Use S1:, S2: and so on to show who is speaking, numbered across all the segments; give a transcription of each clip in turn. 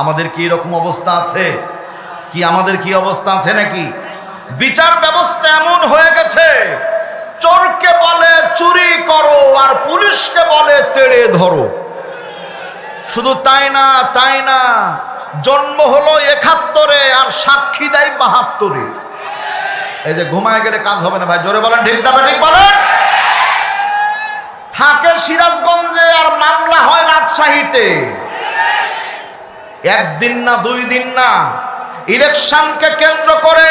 S1: আমাদের কি এরকম অবস্থা আছে? কি আমাদের কি অবস্থা আছে নাকি? বিচার ব্যবস্থা এমন হয়ে গেছে, চোরকে বলে চুরি করো আর পুলিশকে বলে তেড়ে ধরো। শুধু তাই না তাই না, জন্ম হলো একাত্তরে আর সাক্ষী দেয় বাহাত্তরে। এই যে ঘুমায় গেলে কাজ হবে না ভাই, জোরে বলেন, ঠিক না ঠিক বলেন? থাকে সিরাজগঞ্জে আর মামলা হয় রাজশাহীতে। একদিন না, দুই দিন না, ইলেকশনকে কেন্দ্র করে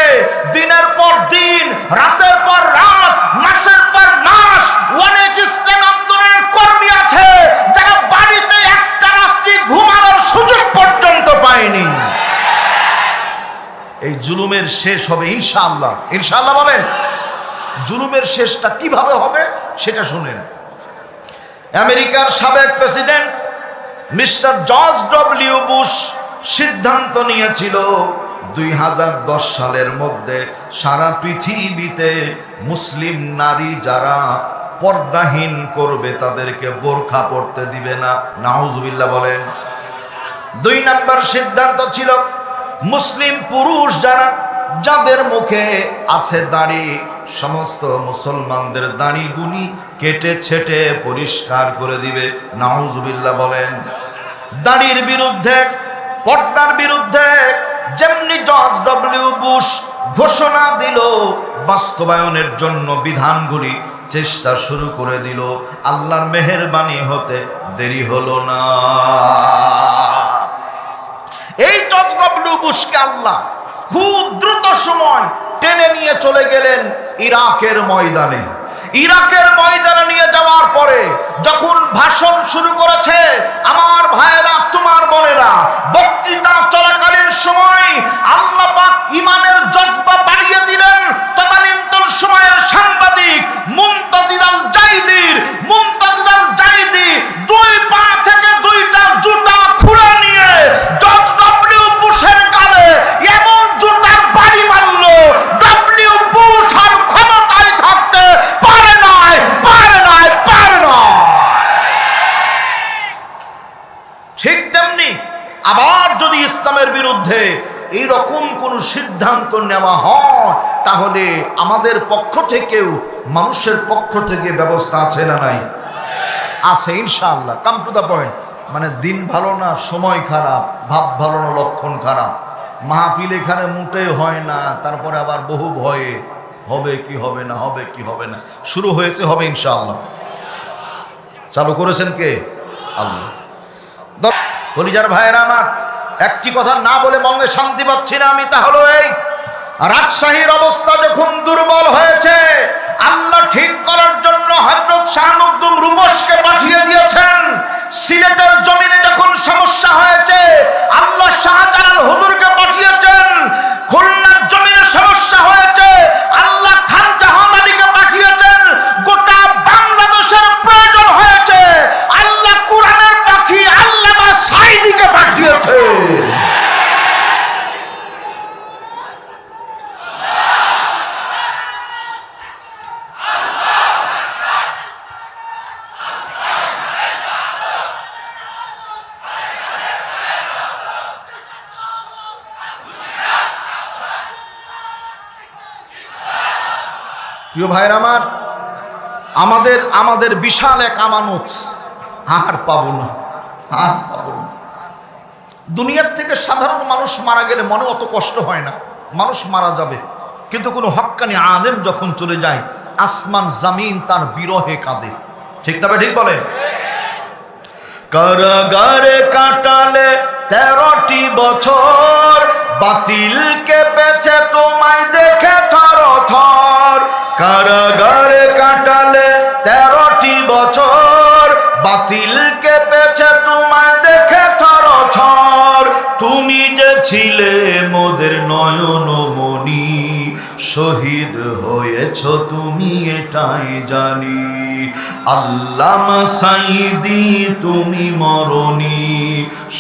S1: দিনের পর দিন, রাতের পর রাত, মাসের পর মাস অনেক ইসলাম আন্দোলনের কর্মী আছে যারা বাড়িতে একটা রাত্রি ঘুমানোর সুযোগ পর্যন্ত পায়নি। এই জুলুমের শেষ হবে ইনশাআল্লাহ। ইনশাআল্লাহ বলেন, জুলুমের শেষটা কীভাবে হবে সেটা শুনেন। আমেরিকার সাবেক president mister George W Bush সিদ্ধান্ত নিয়েছিল দুই হাজার দশ সালের মধ্যে সারা পৃথিবীতে মুসলিম নারী যারা পর্দাহীন করবে তাদেরকে বোরখা পড়তে দিবে না। নাউজুবিল্লাহ বলেন। দুই নাম্বার সিদ্ধান্ত ছিল মুসলিম পুরুষ যারা যাদের মুখে আছে দাড়ি, সমস্ত মুসলমানদের দাড়ি গুনি কেটে ছেটে পরিষ্কার করে দিবে। নাউজুবিল্লাহ বলেন। দাড়ির বিরুদ্ধে, পর্দার বিরুদ্ধে যেমনি জর্জ ডব্লিউ বুশ ঘোষণা দিল, বাস্তবায়নের জন্য বিধানগুলি চেষ্টা শুরু করে দিল। আল্লাহর মেহেরবানি হতে দেরি হলো না। এই জর্জ ডব্লিউ বুশকে আল্লাহ খুব দ্রুত সময় টেনে নিয়ে চলে গেলেন ইরাকের ময়দানে। ইরাকের ময়দানে নিয়ে যাওয়ার পরে যখন ভাষণ শুরু করেছে, আমার ভাইয়েরা তোমার বোনেরা বক্তৃতা চলাকালীন সময় আল্লাহ পাক ইমানের জজবা বাড়িয়ে দিলেন তদানীন্তন সময়ের সাংবাদিক মুমতাজির আল জাইদির মুমতাজির আল জাইদি দুই পা থেকে দুইটা জুতা খুলে নিয়ে জর্জ ডব্লিউ বুশের গালে এমন জুতার বাড়ি মারলো ডব্লিউ বুশ আর ক্ষমতায় থাকতে পারে নাই পারে নাই পারে না ঠিক তেমনি আবার যদি ইসলামের বিরুদ্ধে এই রকম কোন সিদ্ধান্ত নেওয়া হয়, তাহলে আমাদের পক্ষ থেকেও, মানুষের পক্ষ থেকে ব্যবস্থা আছে না নাই? আছে, ইনশাআল্লাহ। কাম টু দ্য পয়েন্ট মানে দিন ভালো না, সময় খারাপ, ভাব ভালো না, লক্ষণ খারাপ। মাহফিল এখানে মোটেই হয় না, তারপরে আবার বহু ভয়ে, হবে কি হবে না, হবে কি হবে না। শুরু হয়েছে, হবে ইনশাআল্লাহ। চালু করেছেন কে? আল্লাহ। কলিজার ভাইয়েরা আমার একটি কথা না বলে মনে শান্তি পাচ্ছি না আমি, তাহলে এই রাজশাহীর অবস্থা যখন দুর্বল হয়েছে, আল্লাহ ঠিক করার জন্য হজরত শাহানুদ্দুম রুবসকে পাঠিয়ে দিয়েছেন। প্রিয় ভাইয়ের আমার, আমাদের আমাদের বিশাল এক আমানত। আর পাবো না, আর পাবো না। দুনিয়ার থেকে সাধারণ মানুষ মারা গেলে মনে অত কষ্ট হয় না, মানুষ মারা যাবে। কিন্তু কোনো হক্কানি আলেম যখন চলে যায়, আসমান, জামিন তার বিরহে কাঁদে। ঠিক না ঠিক বলেন? কারাগারে কাটালে তেরোটি বছর বাতিল কেঁপেছে তোমায় দেখে থর কারাগারে কাটালে তেরোটি বছর। বাতিল কেঁপেছে তোমায় দেখে থর থর তুমি যে ছিলে মোদের নয়ন মনি শহীদ হয়েছ তুমি এটাই জানি। আল্লামা সাইদি তুমি মরণি,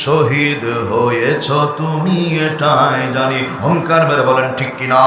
S1: শহীদ হয়েছ তুমি এটাই জানি। অহংকার মেরে বলেন ঠিক কিনা?